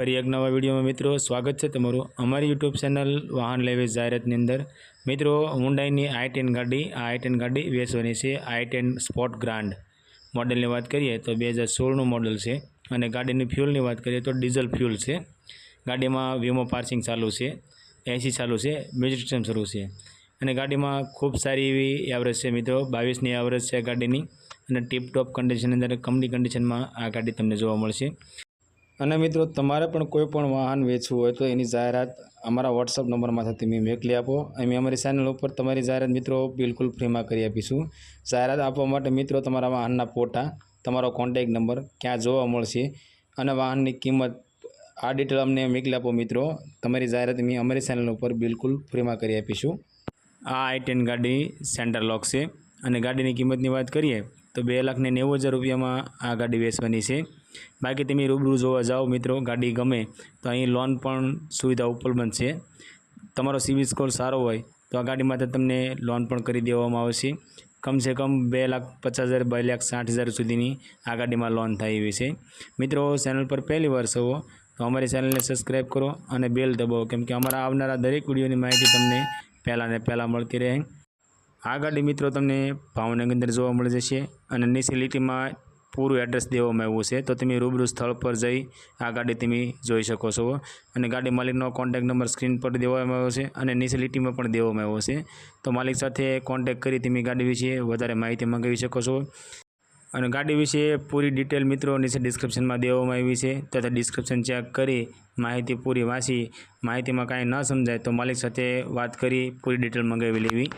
ફરી એક નવા વિડીયોમાં મિત્રો સ્વાગત છે તમારું અમારી યુટ્યુબ ચેનલ વાહન લેવે જાહેરાતની અંદર. મિત્રો હુન્ડાઈની આઈ ટેન ગાડી, આ આઈ ટેન ગાડી વેચવાની છે આઈ ટેન સ્પોટ ગ્રાન્ડ. મોડલની વાત કરીએ તો બે હજાર સોળનું મોડલ છે અને ગાડીની ફ્યુલની વાત કરીએ તો ડીઝલ ફ્યુલ છે. ગાડીમાં વીમો પાર્સિંગ ચાલુ છે, એસી ચાલુ છે, મ્યુઝિક સિસ્ટમ શરૂ છે. અને ગાડીમાં ખૂબ સારી એવી એવરેજ છે મિત્રો, બાવીસની એવરેજ છે ગાડીની અને ટીપ ટોપ કન્ડિશનની અંદર કંપની કન્ડિશનમાં આ ગાડી તમને જોવા મળશે. અને મિત્રો, તમારે પણ કોઈ પણ વાહન વેચવું હોય તો એની જાહેરાત અમારા વોટ્સઅપ નંબરમાંથી તમે મોકલી આપો. અમે અમારી ચેનલ ઉપર તમારી જાહેરાત મિત્રો બિલકુલ ફ્રીમાં કરી આપીશું. જાહેરાત આપવા માટે મિત્રો, તમારા વાહનના ફોટા, તમારો કોન્ટેક નંબર ક્યાં જોવા મળશે અને વાહનની કિંમત, આ ડિટેલ અમને મોકલી આપો મિત્રો. તમારી જાહેરાત અમે અમારી ચેનલ ઉપર બિલકુલ ફ્રીમાં કરી આપીશું. આ આઈ ટેન ગાડી સેન્ટર લોક છે. અને ગાડીની કિંમતની વાત કરીએ તો બે લાખને નેવું હજાર રૂપિયામાં આ ગાડી વેચવાની છે. બાકી તમે રૂબરૂ જોવા જાઓ મિત્રો, ગાડી ગમે, તો અહીં લોન પણ સુવિધા ઉપલબ્ધ છે. તમારો સિવિલ સ્કોર સારો હોય, તો આ ગાડી માટે તમને લોન પણ કરી દેવામાં આવશે. કમસે કમ બે લાખ પચાસ હજાર, બે લાખ સાઠ હજાર સુધીની આ ગાડીમાં લોન થાય એવી છે. મિત્રો ચેનલ પર પહેલી વાર છો, તો અમારી ચેનલને સબસ્ક્રાઈબ કરો અને બેલ દબાવો, કેમ કે અમારા આવનારા દરેક વિડીયોની માહિતી તમને પહેલાં ને પહેલાં મળતી રહે. આ ગાડી મિત્રો તમને ભાવનગર અંદર જોવા મળી જશે અને નીચે લીટીમાં પૂરું એડ્રેસ દેવામાં આવ્યું છે. તો તમે રૂબરૂ સ્થળ પર જઈ આ ગાડી તમે જોઈ શકો છો. અને ગાડી માલિકનો કોન્ટેક નંબર સ્ક્રીન પર દેવામાં આવ્યો છે અને નીચે લીટીમાં પણ દેવામાં આવ્યો છે. તો માલિક સાથે કોન્ટેક કરી તમે ગાડી વિશે વધારે માહિતી મંગાવી શકો છો. અને ગાડી વિશે પૂરી ડિટેલ મિત્રો નીચે ડિસ્ક્રિપ્શનમાં દેવામાં આવી છે. તથા ડિસ્ક્રિપ્શન ચેક કરી માહિતી પૂરી વાંચી. માહિતીમાં કાંઈ ન સમજાય તો માલિક સાથે વાત કરી પૂરી ડિટેલ મંગાવી લેવી.